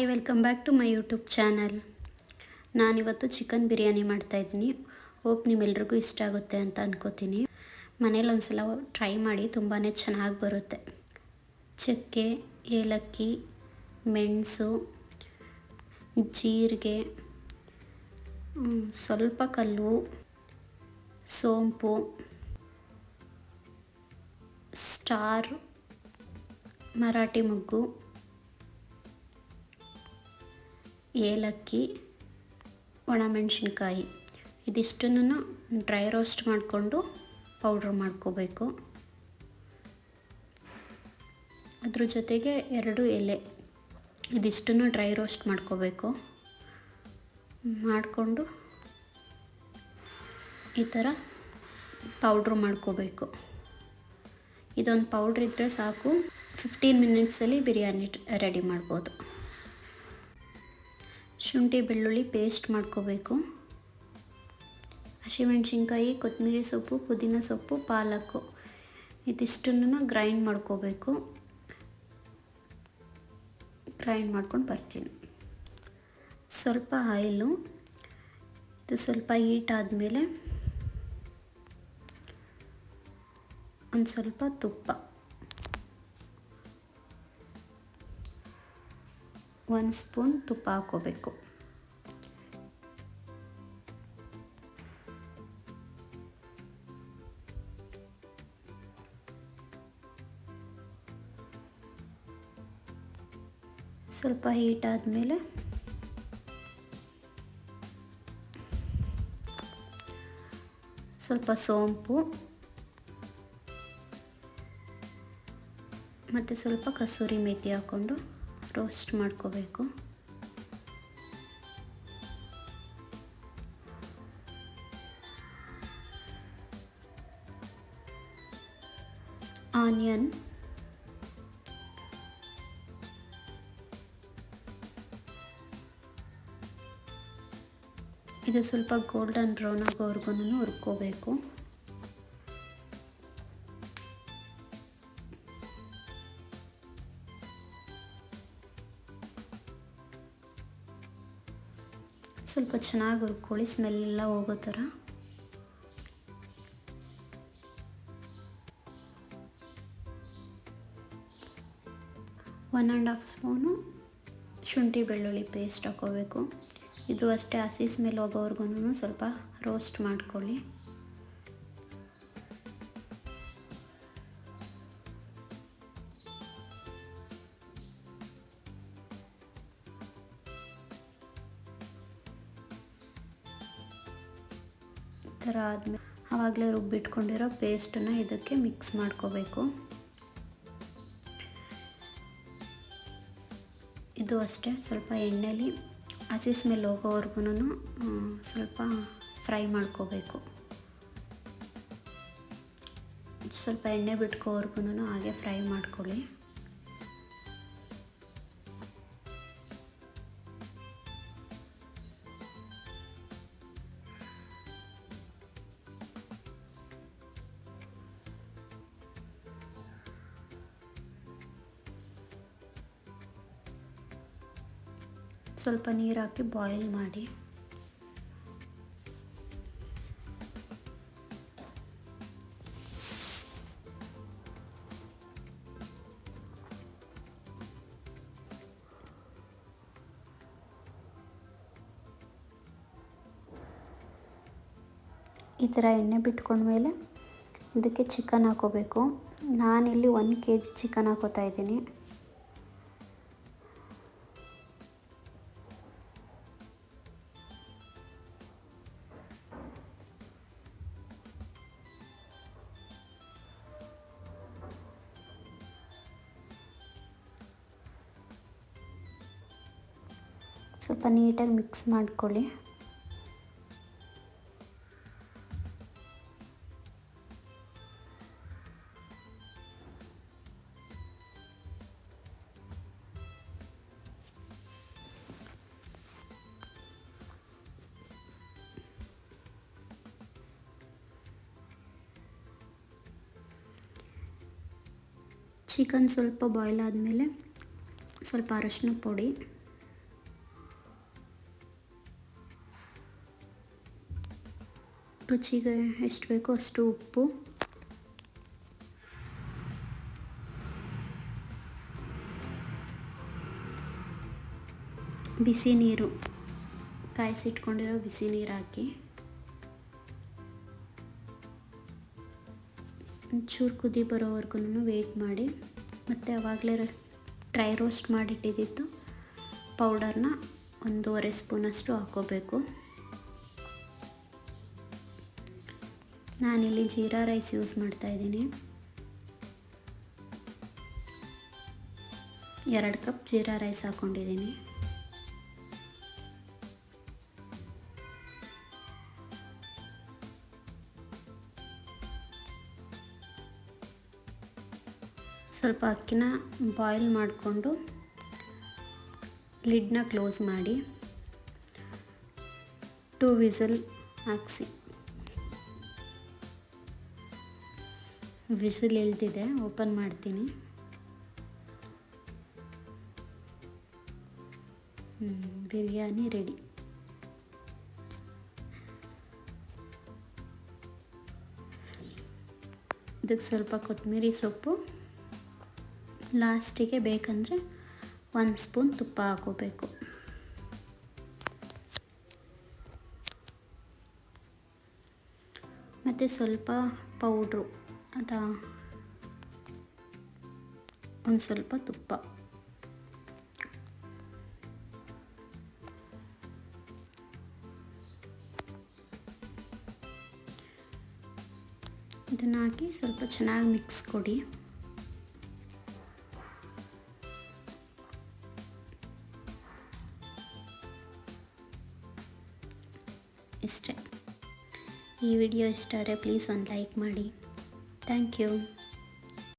Hi, welcome back to my YouTube channel. ನಾನಿವತ್ತು chicken biryani ಮಾಡ್ತಾಯಿದ್ದೀನಿ hope ನಿಮ್ಮೆಲ್ರಿಗೂ ಇಷ್ಟ ಆಗುತ್ತೆ ಅಂತ ಅನ್ಕೋತೀನಿ. ಮನೇಲಿ ಒಂದ್ಸಲ ಟ್ರೈ ಮಾಡಿ ತುಂಬಾ ಚೆನ್ನಾಗಿ ಬರುತ್ತೆ. ಚಕ್ಕೆ, ಏಲಕ್ಕಿ, ಮೆಣಸು, ಜೀರಿಗೆ ಸ್ವಲ್ಪ ಕಲ್ಲು, ಸೋಂಪು, ಸ್ಟಾರ್, ಮರಾಠಿ ಮೊಗ್ಗು. ಏಲಕ್ಕಿ, ಒಣಮೆಣಸಿನ್ಕಾಯಿ. ಇದಿಷ್ಟನ್ನು ಡ್ರೈ ರೋಸ್ಟ್ ಮಾಡಿಕೊಂಡು ಪೌಡ್ರ್ ಮಾಡ್ಕೋಬೇಕು. ಅದ್ರ ಜೊತೆಗೆ ಎರಡು ಎಲೆ. ಇದಿಷ್ಟನ್ನು ಡ್ರೈ ರೋಸ್ಟ್ ಮಾಡ್ಕೋಬೇಕು. ಮಾಡಿಕೊಂಡು ಈ ಥರ ಪೌಡ್ರ್ ಮಾಡ್ಕೋಬೇಕು. ಇದೊಂದು ಪೌಡ್ರ್ ಇದ್ದರೆ ಸಾಕು. ಫಿಫ್ಟೀನ್ ಮಿನಿಟ್ಸಲ್ಲಿ ಬಿರಿಯಾನಿ ರೆಡಿ ಮಾಡ್ಬೋದು. ಶುಂಠಿ, ಬೆಳ್ಳುಳ್ಳಿ ಪೇಸ್ಟ್ ಮಾಡ್ಕೋಬೇಕು. ಹಸಿಮೆಣ್ಸಿನ್ಕಾಯಿ ಕೊತ್ತಂಬರಿ ಸೊಪ್ಪು, ಪುದೀನ ಸೊಪ್ಪು ಪಾಲಕ್ಕು ಇದಿಷ್ಟನ್ನು ಗ್ರೈಂಡ್ ಮಾಡ್ಕೋಬೇಕು. ಗ್ರೈಂಡ್ ಮಾಡ್ಕೊಂಡು ಬರ್ತೀನಿ. ಸ್ವಲ್ಪ ಆಯಿಲು, ಇದು ಸ್ವಲ್ಪ ಹೀಟ್ ಆದಮೇಲೆ ಒಂದು ಸ್ವಲ್ಪ ತುಪ್ಪ. ಒಂದು ಸ್ಪೂನ್ ತುಪ್ಪ ಹಾಕೋಬೇಕು ಸ್ವಲ್ಪ ಹೀಟ್ ಆದಮೇಲೆ ಸ್ವಲ್ಪ ಸೋಂಪು ಮತ್ತು ಸ್ವಲ್ಪ ಕಸೂರಿ ಮೇಥಿ ಹಾಕ್ಕೊಂಡು ರೋಸ್ಟ್ ಮಾಡ್ಕೋಬೇಕು. ಆನಿಯನ್. ಇದು ಸ್ವಲ್ಪ ಗೋಲ್ಡನ್ ಬ್ರೌನ್ ಆಗೋವರೆಗೂ ಹುರ್ಕೋಬೇಕು. ಸ್ವಲ್ಪ ಚೆನ್ನಾಗಿ ಹುರ್ಕೊಳ್ಳಿ ಸ್ಮೆಲ್ಲೆಲ್ಲ ಹೋಗೋ ಥರ. ಒನ್ ಆ್ಯಂಡ್ ಹಾಫ್ ಸ್ಪೂನು ಶುಂಠಿ ಬೆಳ್ಳುಳ್ಳಿ ಪೇಸ್ಟ್ ಹಾಕೋಬೇಕು. ಇದು ಅಷ್ಟೇ ಹಸಿ ಸ್ಮೆಲ್ ಹೋಗೋವರೆಗೂ ಸ್ವಲ್ಪ ರೋಸ್ಟ್ ಮಾಡ್ಕೊಳ್ಳಿ. ಥರ ಆದಮೇಲೆ ಆವಾಗಲೇ ರುಬ್ಬಿಟ್ಕೊಂಡಿರೋ ಪೇಸ್ಟನ್ನು ಇದಕ್ಕೆ ಮಿಕ್ಸ್ ಮಾಡ್ಕೋಬೇಕು. ಇದು ಅಷ್ಟೇ, ಸ್ವಲ್ಪ ಎಣ್ಣೆಲಿ ಹಸಿ ಸ್ಮೆಲ್ ಹೋಗೋವರೆಗೂ ಸ್ವಲ್ಪ ಫ್ರೈ ಮಾಡ್ಕೋಬೇಕು. ಸ್ವಲ್ಪ ಎಣ್ಣೆ ಬಿಟ್ಕೋವರೆಗೂ ಹಾಗೆ ಫ್ರೈ ಮಾಡ್ಕೊಳ್ಳಿ. ಸ್ವಲ್ಪ ನೀರು ಹಾಕಿ ಬಾಯ್ಲ್ ಮಾಡಿ. ಈ ಥರ ಎಣ್ಣೆ ಬಿಟ್ಕೊಂಡ್ಮೇಲೆ ಇದಕ್ಕೆ ಚಿಕನ್ ಹಾಕೋಬೇಕು. ನಾನಿಲ್ಲಿ ಒಂದು ಕೆ ಜಿ ಚಿಕನ್ ಹಾಕೋತಾ ಇದ್ದೀನಿ. ಸ್ವಲ್ಪ ನೀಟಾಗಿ ಮಿಕ್ಸ್ ಮಾಡ್ಕೊಳ್ಳಿ. ಚಿಕನ್ ಸ್ವಲ್ಪ ಬಾಯ್ಲ್ ಆದಮೇಲೆ ಸ್ವಲ್ಪ ಅರಶಿನ ಪುಡಿ. ರುಚಿಗೆ ಎಷ್ಟು ಬೇಕೋ ಅಷ್ಟು ಉಪ್ಪು. ಬಿಸಿ ನೀರು. ಕಾಯಿಸಿಟ್ಕೊಂಡಿರೋ ಬಿಸಿ ನೀರು ಹಾಕಿ. ಒಂಚೂರು ಕುದಿ ಬರೋವರೆಗೂ ವೆಯ್ಟ್ ಮಾಡಿ. ಮತ್ತು ಆವಾಗಲೇ ಡ್ರೈ ರೋಸ್ಟ್ ಮಾಡಿಟ್ಟಿದ್ದು ಪೌಡರ್ನ ಒಂದೂವರೆ ಸ್ಪೂನಷ್ಟು ಹಾಕೋಬೇಕು. ನಾನಿಲ್ಲಿ ಜೀರಾ ರೈಸ್ ಯೂಸ್ ಮಾಡ್ತಾ ಇದ್ದೀನಿ. ಎರಡು ಕಪ್ ಜೀರಾ ರೈಸ್ ಹಾಕ್ಕೊಂಡಿದ್ದೀನಿ ಸ್ವಲ್ಪ ಅಕ್ಕಿನ ಬಾಯ್ಲ್ ಮಾಡಿಕೊಂಡು ಲಿಡ್ನ ಕ್ಲೋಸ್ ಮಾಡಿ ಟೂ ವಿಸಲ್ ಹಾಕ್ಸಿ. ವಿಸಿಲ್ ಹೇಳ್ತಿದೆ ಓಪನ್ ಮಾಡ್ತೀನಿ. ಬಿರಿಯಾನಿ ರೆಡಿ ಇದಕ್ಕೆ ಸ್ವಲ್ಪ ಕೊತ್ತಂಬರಿ ಸೊಪ್ಪು. ಲಾಸ್ಟಿಗೆ ಬೇಕಂದರೆ ಒಂದು ಸ್ಪೂನ್ ತುಪ್ಪ ಹಾಕೋಬೇಕು. ಮತ್ತು ಸ್ವಲ್ಪ ಪೌಡ್ರು. ಅದ ಒಂದು ಸ್ವಲ್ಪ ತುಪ್ಪ. ಇದನ್ನು ಹಾಕಿ ಸ್ವಲ್ಪ ಚೆನ್ನಾಗಿ ಮಿಕ್ಸ್ ಕೊಡಿ. ಇಷ್ಟೇ. ಈ ವಿಡಿಯೋ ಇಷ್ಟ ಆದರೆ ಪ್ಲೀಸ್ ಒಂದು ಲೈಕ್ ಮಾಡಿ. Thank you.